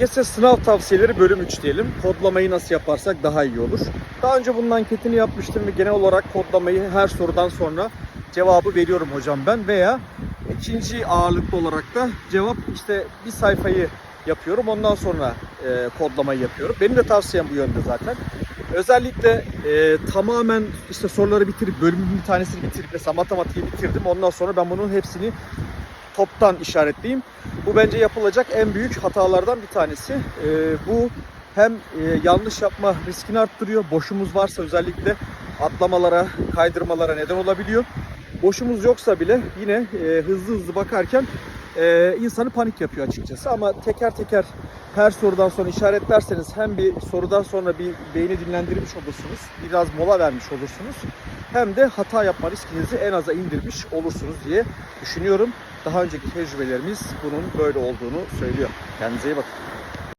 LGS sınav tavsiyeleri bölüm 3 diyelim. Kodlamayı nasıl yaparsak daha iyi olur. Daha önce bunun anketini yapmıştım ve genel olarak kodlamayı her sorudan sonra cevabı veriyorum hocam ben veya ikinci ağırlıklı olarak da cevap işte bir sayfayı yapıyorum ondan sonra e, kodlamayı yapıyorum. Benim de tavsiyem bu yönde zaten. Özellikle e, tamamen işte soruları bitirip bölümün bir tanesini bitirip mesela matematiği bitirdim. Ondan sonra ben bunun hepsini toptan işaretleyeyim. Bu bence yapılacak en büyük hatalardan bir tanesi. Ee, bu hem e, yanlış yapma riskini arttırıyor. Boşumuz varsa özellikle atlamalara, kaydırmalara neden olabiliyor. Boşumuz yoksa bile yine e, hızlı hızlı bakarken e, insanı panik yapıyor açıkçası. Ama teker teker her sorudan sonra işaretlerseniz hem bir sorudan sonra bir beyni dinlendirmiş olursunuz, biraz mola vermiş olursunuz. Hem de hata yapma riskinizi en aza indirmiş olursunuz diye düşünüyorum. Daha önceki tecrübelerimiz bunun böyle olduğunu söylüyor. Kendinize iyi bakın.